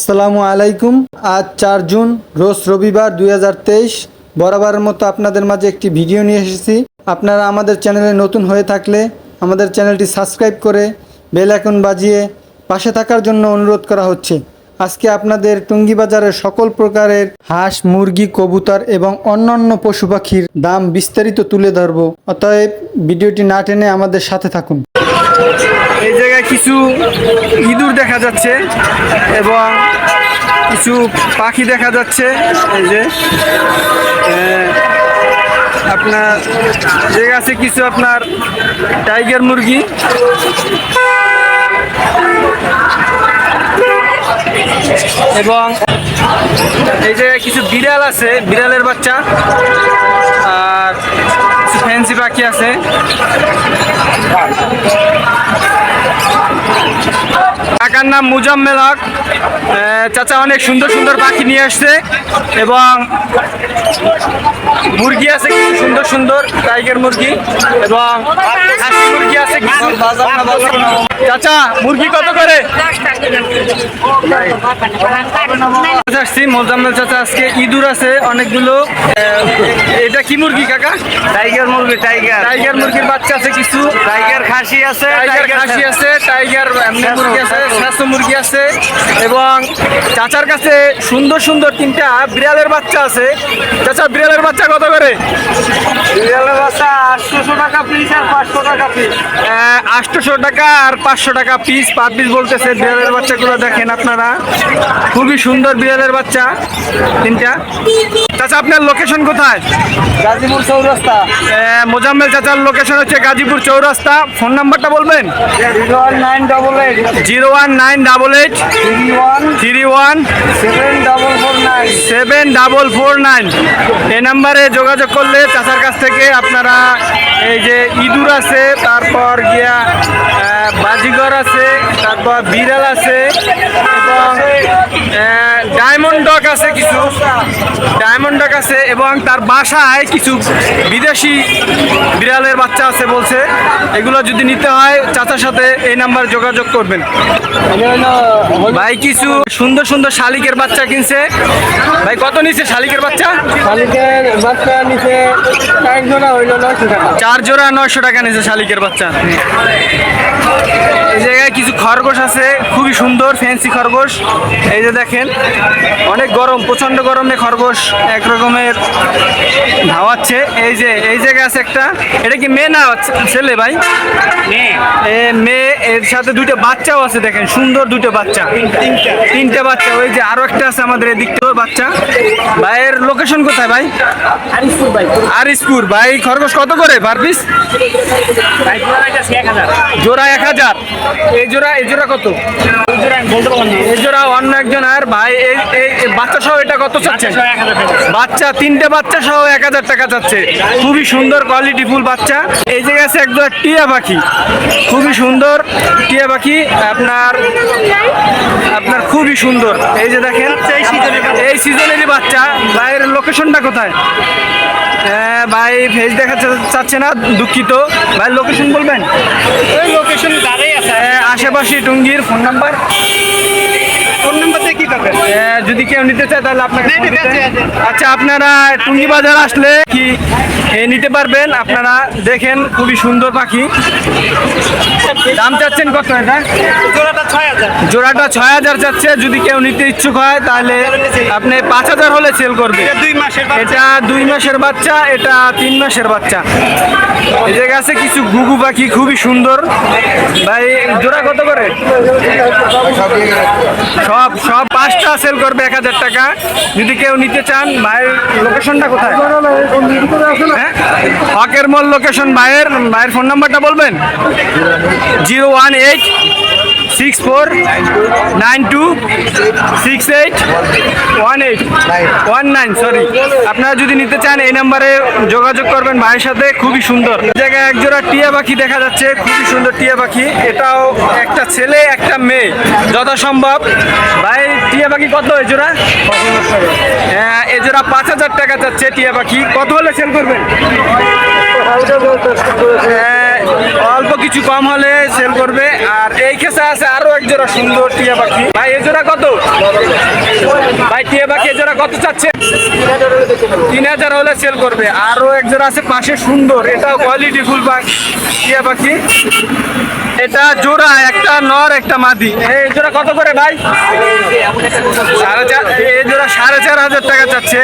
আসসালামু আলাইকুম। আজ চার জুন, রোজ রবিবার দুই হাজার তেইশ। বরাবরের মতো আপনাদের মাঝে একটি ভিডিও নিয়ে এসেছি। আপনারা আমাদের চ্যানেলে নতুন হয়ে থাকলে আমাদের চ্যানেলটি সাবস্ক্রাইব করে বেল আইকন বাজিয়ে পাশে থাকার জন্য অনুরোধ করা হচ্ছে। আজকে আপনাদের টুঙ্গি বাজারের সকল প্রকারের হাঁস, মুরগি, কবুতর এবং অন্যান্য পশু পাখির দাম বিস্তারিত তুলে ধরবো। অতএব ভিডিওটি না টেনে আমাদের সাথে থাকুন। কিছু ইঁদুর দেখা যাচ্ছে এবং কিছু পাখি দেখা যাচ্ছে। এই যে আপনার জায়গা আছে কিছু আপনার টাইগার মুরগি। এবং এই জায়গায় কিছু বিড়াল আছে, বিড়ালের বাচ্চা। আর কিছু ফ্যান্সি পাখি আছে। কাকার নাম মুজাম্মেল হক। চাচা অনেক সুন্দর সুন্দর পাখি নিয়ে আসছে এবং মুরগি আছে কিছু সুন্দর সুন্দর টাইগার মুরগি এবং মুরগি আছে চাচা মুরগি কত করে? আসছি মোজাম্মেল চাচা আজকে ইঁদুর আছে অনেকগুলো। এটা কি মুরগি কাকা? টাইগার মুরগি টাইগার। টাইগার মুরগির বাচ্চা আছে কিছু। টাইগার খাসি আছে টাইগার খাসি আছে টাইগার মুরগি আছে। স্বাস্থ্য মুরগি আছে এবং চাচার কাছে সুন্দর সুন্দর তিনটা বিড়ালের বাচ্চা আছে। চাচা বিড়ালের বাচ্চা কত করে? বিড়ালের বাচ্চা আটশোশো টাকা পিস আর পাঁচশো টাকা পিস আটশোশো টাকা আর পাঁচশো টাকা পিস পার পিস বলতেছে বিড়ালের বাচ্চাগুলো দেখেন আপনারা। খুবই সুন্দর বিড়ালের বাচ্চা তিনটা। চাচা আপনার লোকেশন কোথায়? গাজীপুর চৌরাস্তা। মোজাম্মেল চাচার লোকেশন হচ্ছে গাজীপুর চৌরাস্তা। ফোন নাম্বারটা বলবেন? Zero one nine double eight zero one nine double eight three one seven double four nine এই নাম্বারে যোগাযোগ করলে চাষার কাছ থেকে আপনারা এই যে ইঁদুর আছে তারপর গিয়া বাজিগর আছে তারপর বিড়াল আছে এবং ডায়মন্ড ডগ আছে কিছু ডায়মন্ড ডগ আছে এবং তার বাসায় কিছু বিদেশি বিড়ালের বাচ্চা আছে বলছে। এগুলো যদি নিতে হয় চাচার সাথে এই নাম্বার যোগাযোগ করবেন। ভাই কিছু সুন্দর সুন্দর শালিকের বাচ্চা কিনছে। ভাই কত নিছে শালিকের বাচ্চা? মালিকের বাচ্চা নিচে এক জোড়া হইল নয়শো টাকা। চার জোড়া নয়শো টাকা নিছে শালিকের বাচ্চা। এই জায়গায় কিছু খরগোশ আছে খুবই সুন্দর ফ্যান্সি খরগোশ। এই যে দেখেন অনেক গরম প্রচণ্ড গরমে খরগোশ এক রকমের ধাওয়াচ্ছে। এই যে এই জায়গায় আছে একটা এটা কি মেয়ে না ছেলে ভাই? মেয়ে। এর সাথে দুটো বাচ্চাও আছে দেখেন সুন্দর দুটো বাচ্চা। তিনটা বাচ্চা ওই যে আরও একটা আছে আমাদের এদিকটাও বাচ্চা। ভাইয়ের লোকেশন কোথায় ভাই? আরিসপুর ভাই। খরগোশ কত করে পার পিস জোড়া এক হাজার। এই জোড়া এই জোড়া কত? এই জোড়া অন্য একজন আর ভাই এই বাচ্চা সহ এটা কত চাচ্ছে? বাচ্চা তিনটে বাচ্চা সহ এক হাজার টাকা চাচ্ছে। খুবই সুন্দর কোয়ালিটি ফুল বাচ্চা। এই জায়গায় আছে একদম টিয়া পাখি। খুবই সুন্দর টিয়া পাখি। আপনার আপনার খুবই সুন্দর। এই যে দেখেন এই সিজনেরই বাচ্চা। ভাইয়ের লোকেশনটা কোথায়? হ্যাঁ ভাই ফেস দেখা চাচ্ছে না দুঃখিত। ভাই লোকেশন বলবেন? লোকেশন আশেপাশে টুঙ্গির ফোন নাম্বার ফোন নাম্বার দিয়ে কি করবেন? যদি কেউ নিতে চায় তাহলে আপনাকে। আচ্ছা আপনারা টুঙ্গি বাজার আসলে কি নিতে পারবেন। আপনারা দেখেন খুবই সুন্দর পাখি। দাম চাচ্ছেন কত এটা? জোড়াটা ছয় হাজার। জোড়াটা ছয় হাজার যাচ্ছে। যদি কেউ নিতে ইচ্ছুক হয় তাহলে আপনি পাঁচ হাজার হলে সেল করবে। এটা দুই মাসের বাচ্চা। এটা তিন মাসের বাচ্চা। এই জায়গায় আছে কিছু ঘুঘু পাখি খুবই সুন্দর। ভাই জোড়া কত করে? সব সব পাঁচটা সেল করবে এক হাজার টাকা। যদি কেউ নিতে চান ভাইয়ের লোকেশনটা কোথায়? হ্যাঁ হকের মল লোকেশন ভাইয়ের ভাইয়ের ফোন নাম্বারটা বলবেন? Zero one eight six four nine two six eight one eight one nine sorry আপনারা যদি নিতে চান এই নাম্বারে যোগাযোগ করবেন ভাইয়ের সাথে খুবই সুন্দর। জায়গায় একজোড়া টিয়া পাখি দেখা যাচ্ছে খুবই সুন্দর টিয়া পাখি। এটাও একটা ছেলে একটা মেয়ে। যথাসম্ভব। ভাই টিয়া পাখি কত এই জোড়া? হ্যাঁ এই জোড়া পাঁচ হাজার টাকা যাচ্ছে টিয়া পাখি। কত হলে সেল করবেন? হ্যাঁ, অল্প কিছু কম হলে সেল করবে। আর এই কেসে আছে আরও এক জোড়া সুন্দর টিয়া পাখি। ভাই এই জোড়া কত? ভাই, টিয়া পাখি এই জোড়া কত চাচ্ছে? তিন হাজার হলে সেল করবে। আরও এক জোড়া আছে পাশে সুন্দর। এটাও কোয়ালিটি ফুল পাখি টিয়া পাখি। এটা জোড়া, একটা নর, একটা মাদি। এই জোড়া কত করে ভাই? সাড়ে চার সাড়ে চার হাজার টাকা চাচ্ছে।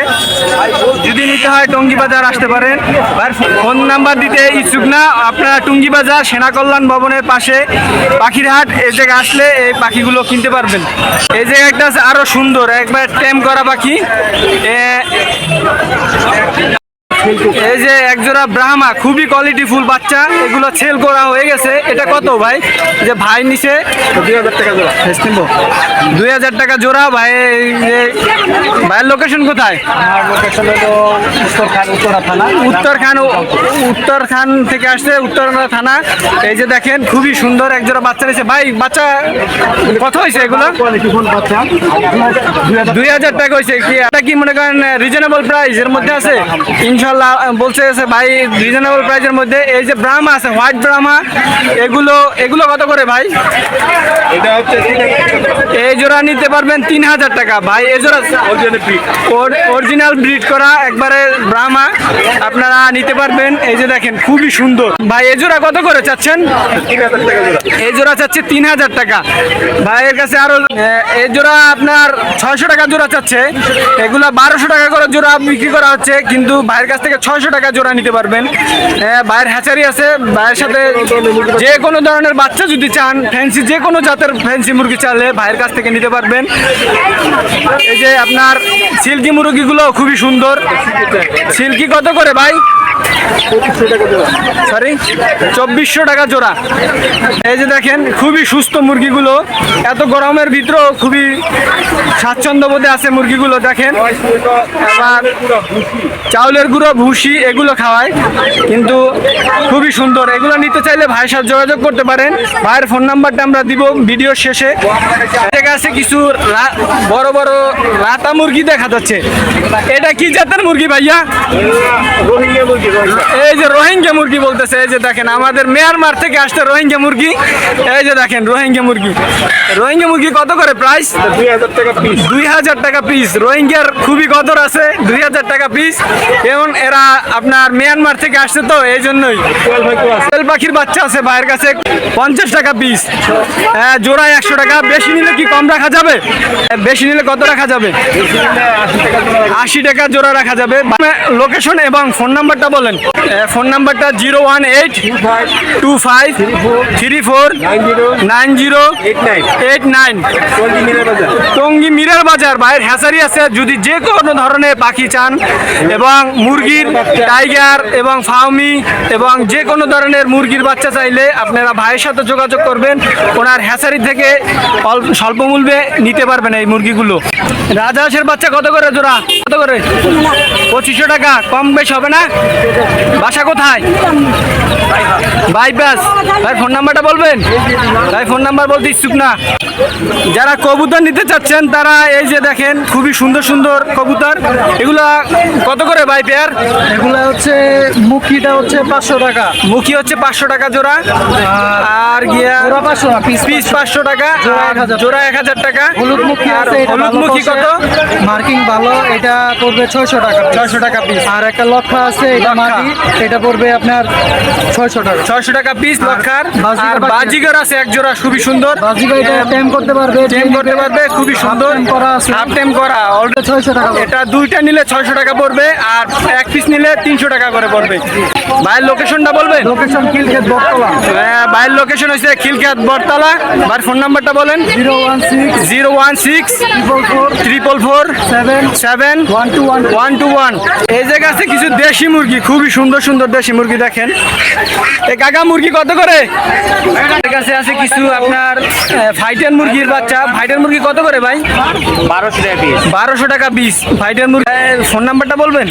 যদি নিতে হয় টঙ্গি বাজার আসতে পারেন। আর ফোন নাম্বার দিতে ইচ্ছুক না। আপনারা টুঙ্গি বাজার সেনা কল্যাণ ভবনের পাশে পাখির হাট এই জায়গায় আসলে এই পাখিগুলো কিনতে পারবেন। এই জায়গাটা আরও আরও সুন্দর। একবার টেম করা পাখি। এই যে একজোড়া ব্রাহ্মা খুবই কোয়ালিটি ফুল বাচ্চা। এগুলো সেল করা হয়ে গেছে। এটা কত ভাই? যে ভাই নিচে দুই হাজার টাকা জোড়া। দুই হাজার টাকা জোড়া ভাই ভাইয়ের লোকেশন কোথায়? উত্তরখান উত্তরখান থেকে আসছে উত্তর থানা। এই যে দেখেন খুবই সুন্দর একজোড়া বাচ্চা রয়েছে ভাই বাচ্চা কত হয়েছে এগুলো? দুই হাজার টাকা হয়েছে। কি এটা কি মনে করেন রিজনেবল প্রাইস এর মধ্যে আছে? ইনশাল্লাহ। বলছে আছে ভাই রিজনেবল প্রাইসের মধ্যে এই যে ব্রাহ্মা আছে হোয়াইট ব্রাহ্মা এগুলো এগুলো কত করে ভাই? এই জোড়া নিতে পারবেন তিন হাজার টাকা। ভাই এই জোড়া অরিজিনাল ব্রিড করা একবারে ব্রাহ্মা আপনারা নিতে পারবেন। এই যে দেখেন খুবই সুন্দর। ভাই এই জোড়া কত করে চাচ্ছেন? এই জোড়া চাচ্ছে তিন হাজার টাকা। ভাইয়ের কাছে আরও এই জোড়া আপনার ছয়শো টাকা জোড়া চাচ্ছে। এগুলো বারোশো টাকা করে জোড়া বিক্রি করা হচ্ছে কিন্তু ভাইয়ের কাছ থেকে ছয়শো টাকা জোড়া নিতে পারবেন। বাইরের হ্যাচারি আছে বাইরের সাথে যে কোনো ধরনের বাচ্চা যদি চান ফ্যান্সি যে কোনো জাতের ফ্যান্সি মুরগি চালে ভাইয়ের কাছ থেকে নিতে পারবেন। এই যে আপনার সিল্কি মুরগিগুলো খুবই সুন্দর। সিল্কি কত করে ভাই? সরি চব্বিশশো টাকা জোড়া। এই যে দেখেন, খুবই সুস্থ মুরগিগুলো। এত গরমের ভিতরেও খুবই স্বাচ্ছন্দ্য বোধে আছে মুরগিগুলো, দেখেন। আবার চাউলের গুঁড়ো, ভুসি, এগুলো খাওয়ায়। কিন্তু খুবই সুন্দর। এগুলো নিতে চাইলে ভাইয়ের সাথে যোগাযোগ করতে পারেন। ভাইয়ের ফোন নাম্বারটা আমরা দিব ভিডিওর শেষে। দেখা আছে কিছু বড় বড় রাতা মুরগি দেখা যাচ্ছে। এটা কি জাতের মুরগি ভাইয়া? এই যে রোহিঙ্গা মুরগি বলতেছে, এই যে দেখেন, আমাদের মিয়ানমার থেকে আসছে রোহিঙ্গা মুরগি। এই যে দেখেন, রোহিঙ্গা মুরগি। রোহিঙ্গা মুরগি কত করে প্রাইস দুই হাজার টাকা পিস রোহিঙ্গার খুবই কদর আছে, দুই হাজার টাকা পিস এবং এরা আপনার মিয়ানমার থেকে আসছে তো, এই জন্যই। কোয়েল পাখির বাচ্চা আছে ভাইয়ের কাছে, পঞ্চাশ টাকা পিস হ্যাঁ জোড়ায় একশো টাকা। বেশি নিলে কি কম রাখা যাবে? বেশি নিলে কত রাখা যাবে? আশি টাকা জোড়া রাখা যাবে। লোকেশন এবং ফোন নাম্বারটা বলেন। ফোন নাম্বারটা zero one eight two five three four nine zero eight nine. Tongi Mirer Bazar. বাইরের হ্যাসারি আছে। যদি যে কোনো ধরনের পাখি চান এবং মুরগির টাইগার এবং ফাউমি এবং যে কোনো ধরনের মুরগির বাচ্চা চাইলে আপনারা ভাইয়ের সাথে যোগাযোগ করবেন। ওনার হ্যাসারি থেকে স্বল্প মূল্যে নিতে পারবেন এই মুরগিগুলো। রাজহাঁসের বাচ্চা কত করে জোড়া? কত করে? পঁচিশশো টাকা। কম বেশ হবে না? বাসা কোথায়? বাইপাস ভাই ফোন নাম্বারটা বলবেন? ভাই ফোন নাম্বার বলতে ইচ্ছুক না। যারা কবুতর নিতে চাচ্ছেন তারা এই যে দেখেন খুবই সুন্দর সুন্দর কবুতর। এগুলা কত করে ভাই পেয়ার? এগুলা হচ্ছে মুখিটা হচ্ছে পাঁচশো টাকা। মুখি হচ্ছে পাঁচশো টাকা জোড়া। আর গিয়া জোড়া 500 না, piece পিস পাঁচশো টাকা। জোড়া আর 1000 জোড়া এক হাজার টাকা। হলুদ মুখী আর আছে হলুদ মুখী কত? মার্কিং ভালো এটা পড়বে ছয়শো টাকা ছয়শো টাকা পিস আর একটা লক্ষা আছে এটা। মাটি এটা পড়বে আপনার ছয়শো টাকা। ছয়শো টাকা পিস লক্ষার। আর বাজিগর আছে এক জোড়া খুবই সুন্দর। টেম করতে পারবে টেম করতে পারবে খুবই সুন্দর। করা আছে। হাফ টেম করা। অলরেডি ছয়শো টাকা এটা দুইটা নিলে ছয়শো টাকা পড়বে আর এক পিস নিলে তিনশো টাকা করে পড়বে। ভাইয়ের লোকেশনটা বলবেন? লোকেশন কিলক্ষেত বটতলা। হ্যাঁ, ভাইয়ের লোকেশন হচ্ছে খিলখ্যাত বটতলা। ভাইয়ের ফোন নাম্বারটা বলেন? Zero one six zero one six triple four triple four seven seven one two one. One two one. এই জায়গা আছে কিছু দেশি মুরগি খুবই সুন্দর সুন্দর দেশি মুরগি দেখেন। এই কাকা মুরগি কত করে? কাছে আছে কিছু আপনার ফাইটার মুরগির বাচ্চা। ফাইটার মুরগি কত করে ভাই? বারোশো টাকা পিস বারোশো টাকা বিশ ফাইটার মুরগি ফোন নাম্বারটা বলবেন?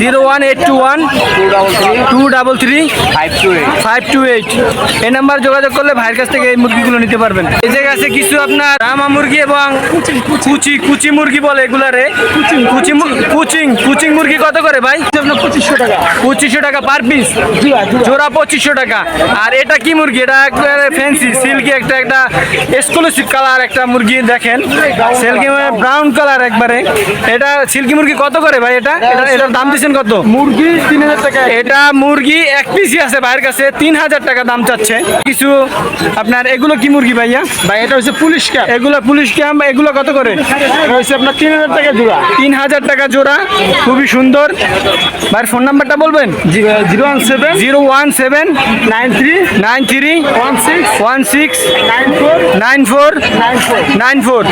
Zero one eight two one. Two double three. Two double three. Five two eight. Five two eight. এই নাম্বার যোগাযোগ করলে ভাইয়ের কাছ থেকে এই মুরগিগুলো নিতে পারবেন। এই জায়গায় আছে কিছু আপনার রামা মুরগি এবং কুচি কুচি মুরগি বলে এগুলারে। কুচি কুচিং কুচিং মুরগি কত করে ভাই? পঁচিশশো টাকা। পঁচিশশো টাকা পার পিস জোড়া পঁচিশশো টাকা। আর এটা কি মুরগি? এটা একবারে ফ্যান্সি সিল্কি একটা একটা এক্সক্লুসিভ কালার একটা মুরগি দেখেন। সিল্কি ব্রাউন কালার একবারে। এটা সিল্কি মুরগি কত করে ভাই এটা? এটা- এটার দাম দিচ্ছেন কত? মুরগি তিন হাজার টাকা এটা মুরগি এক পিসই আছে ভাইয়ের কাছে তিন হাজার টাকা দাম চাচ্ছে। কিছু আপনার এগুলো কি মুরগি ভাইয়া? ভাই এটা হচ্ছে পুলিশ ক্যাপ এগুলো পুলিশ ক্যাম্প এগুলো কত করে? হচ্ছে আপনার তিন হাজার টাকা জোড়া। তিন হাজার টাকা জোড়া খুবই সুন্দর। ভাইয়ের ফোন নাম্বারটা বলবেন? Zero one seven zero one seven nine three nine three one six nine four nine four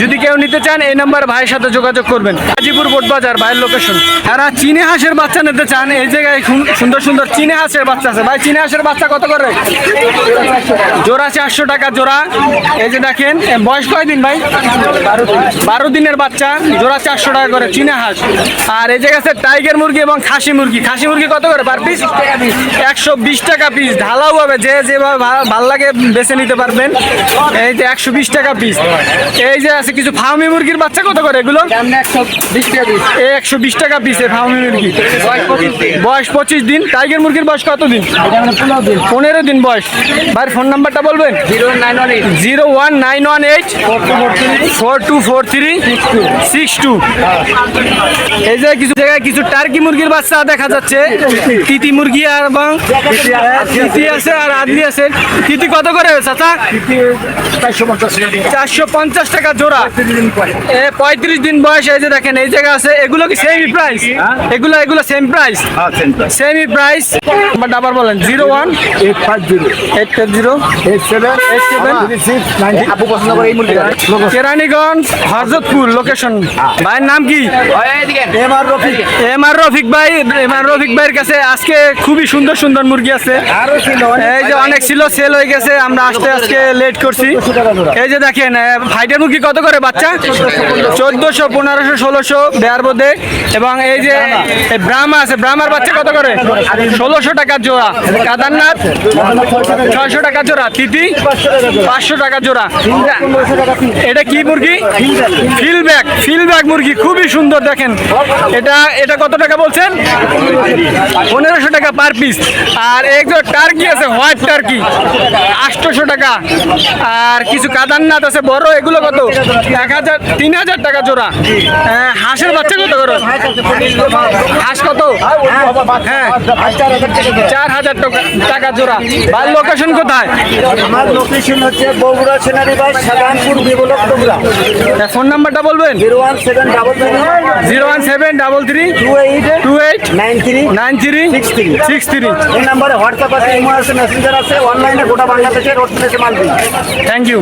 যদি কেউ নিতে চান, এই নাম্বার ভাইয়ের সাথে যোগাযোগ করবেন। গাজীপুর বোটবাজার ভাইয়ের লোকেশন যারা চিনে হাঁসের বাচ্চা নিতে চান, এই জায়গায় সুন্দর সুন্দর চিনে হাঁসের বাচ্চা আছে। ভাই, চিনে হাঁসের বাচ্চা কত করে জোড়া চারশো টাকা জোড়া। এই যে দেখেন বয়স কয়দিন ভাই? বারো দিনের বাচ্চা, জোড়া চারশো টাকা করে, চিনে হাঁস। আর এই জায়গায় আছে টাইগার মুরগি এবং খাসি মুরগি। খাসি মুরগি কত করে পার পিস একশো বিশ টাকা পিস ঢালাও হবে যে যেভাবে ভালো লাগে বেছে নিতে পারবেন। এই যে একশো বিশ টাকা পিস এই যে আছে কিছু ফার্মি মুরগির বাচ্চা কত করে এগুলো? একশো বিশ টাকা পিস এই ফার্মি মুরগি। বয়স পঁচিশ দিন। টাইগার মুরগির বয়স কত দিন? পনেরো দিন বয়স। ভাইয়ের ফোন নাম্বারটা বলবেন? Zero one zero one nine one eight four two four three six two. এই যে কিছু জায়গায় কিছু টার্কি মুরগির বাচ্চা দেখা যাচ্ছে। তিতি মুরগি আর এবং তিতি আছে। আর আদলি আছে। তিতি কত করে চাচা? চারশো পঞ্চাশ টাকা জোড়া। পঁয়ত্রিশ দিন বয়স এই যে দেখেন এই জায়গা আছে। এগুলো কি সেমি প্রাইস এগুলো এগুলো সেম প্রাইস সেমি প্রাইস আবার বলেন zero one eight five zero eight zero eight seven eight seven আপু পছন্দ করে এই মুরগিটা কেরানীগঞ্জ হরজতপুর লোকেশন ভাইয়ের নাম কি? M R Rafiq. M R Rafiq ভাই এম আর রফিক ভাইয়ের কাছে আজকে খুবই সুন্দর সুন্দর মুরগি আছে। আরও ছিল এই যে অনেক ছিল সেল হয়ে গেছে আমরা আসতে আজকে লেট করছি। এই যে দেখেন ফাইটার মুরগি কত করে বাচ্চা? চোদ্দশো পনেরোশো ষোলোশো দেড় বোধে এবং এই যে ব্রাহ্মা আছে ব্রাহ্মার বাচ্চা কত করে? ষোলোশো টাকা জোড়া। কাদারনাথ ছয়শো টাকা জোড়া। তিতি পাঁচশো টাকা জোড়া। এটা কি মুরগি? ফিলব্যাক ফিলব্যাক মুরগি খুবই সুন্দর দেখেন। এটা এটা কত টাকা বলছেন? পনেরোশো টাকা পার পিস আর একজন টার্কি আছে হোয়াইট টার্কি আটশোশো টাকা। আর কিছু কাদারনাথ আছে বড় এগুলো কত? এক হাজার তিন হাজার টাকা জোড়া। হ্যাঁ, হাঁসের বাচ্চা কত করো? হাঁস কত? হ্যাঁ চার হাজার টাকা টাকা জোড়া। আর লোকেশন কোথায়? আমার লোকেশন হচ্ছে বগুড়া সেনানিবাস সাধারণপুর বিবলক তোমরা ফোন নাম্বারটা বলবেন? Zero one seven double zero one seven double three two eight two eight nine three nine three Six three. Six three. এই নাম্বারে হোয়াটসঅ্যাপ আছে ইমো আছে মেসেঞ্জার আছে অনলাইনে গোটা বাংলাদেশের রোড মাল থ্যাংক ইউ